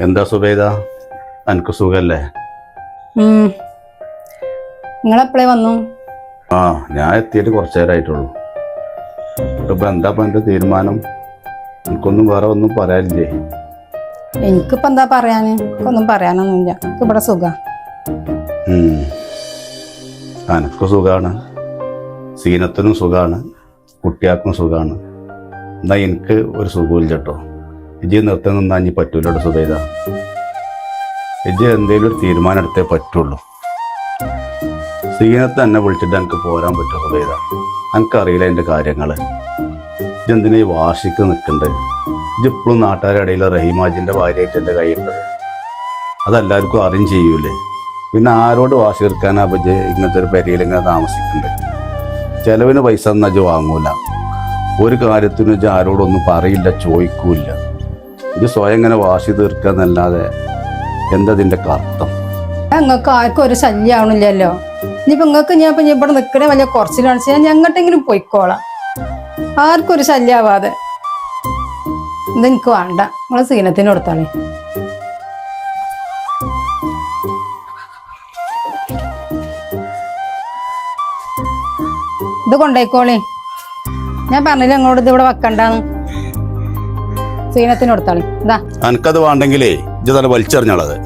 എന്താ സുബേദ? എനിക്ക് സുഖല്ലേ? നിങ്ങളെപ്പോഴേ വന്നു? ആ ഞാൻ എത്തിയിട്ട് കുറച്ചു നേരമായിട്ടുള്ളൂ ഇപ്പൊ എന്താ ഇപ്പൊ എന്റെ തീരുമാനം? എനിക്കൊന്നും വേറെ ഒന്നും പറയാനില്ലേ? എനിക്കിപ്പോ എന്താ പറയാന്? ഒന്നും പറയാനൊന്നുമില്ല. എനിക്ക് ഇവിടെ സുഖ. എനക്ക് അനക്ക് സുഖാണ്. സീനത്തിനും സുഖാണ്. കുട്ടിയാക്കും സുഖാണ്. എന്നാ എനിക്ക് ഒരു സുഖമില്ല കേട്ടോ. ഇജി നിർത്തി നിന്നാ ഇനി പറ്റൂലോട്ടോ സുബൈദ. ഇജി എന്തേലും ഒരു തീരുമാനം എടുത്തേ പറ്റുള്ളൂ. സീനത്ത് എന്നെ വിളിച്ചിട്ട് എനിക്ക് പോരാൻ പറ്റും സുബൈദ? എനിക്കറിയില്ല എന്റെ കാര്യങ്ങൾ ഇജെന്തിനാ ഈ വാശിക്ക് നിൽക്കണ്ടേ ഇജിപ്പോഴും നാട്ടുകാരുടെ റഹീമാജിന്റെ ഭാര്യയായിട്ട് എന്റെ കയ്യിലുണ്ട് അതെല്ലാവർക്കും അറിയും ചെയ്യൂലേ? പിന്നെ ആരോട് വാശി തീർക്കാനാ പറ്റി ഇങ്ങനത്തെ ഒരു പെരയിൽ ഇങ്ങനെ താമസിക്കണ്ടേ? ചിലവിന് പൈസ എന്നാ വാങ്ങൂല. ഒരു കാര്യത്തിനും ആരോടൊന്നും പറയില്ല ചോദിക്കൂല ഇത് സ്വയം ഇങ്ങനെ വാശി തീർക്കാന്നല്ലാതെ എന്നല്ലാതെ ഇതിന്റെ അർത്ഥം നിങ്ങൾക്ക് ആർക്കും ഒരു ശല്യം ആവണില്ലല്ലോ ഇനിയിപ്പോ നിങ്ങൾക്ക് ഞാൻ ഇപ്പൊ ഇവിടെ നിൽക്കണേ വലിയ കുറച്ചിലാണ് ഞാൻ ഞങ്ങട്ടെങ്കിലും പോയിക്കോളാം. ആർക്കും ഒരു ശല്യം ആവാതെ ഇത് എനിക്ക് വേണ്ട. നിങ്ങളെ സീനത്തിന് കൊടുത്താണേ ഇത് കൊണ്ടേക്കോളി ഞാൻ പറഞ്ഞില്ല നിങ്ങളോട് ഇത് ഇവിടെ വെക്കണ്ടാന്ന്? സീനത്തിന് കൊടുത്താളി എന്താ എനിക്കത് വേണ്ടെങ്കിലേ ഇത് തന്നെ വലിച്ചെറിഞ്ഞാളത്.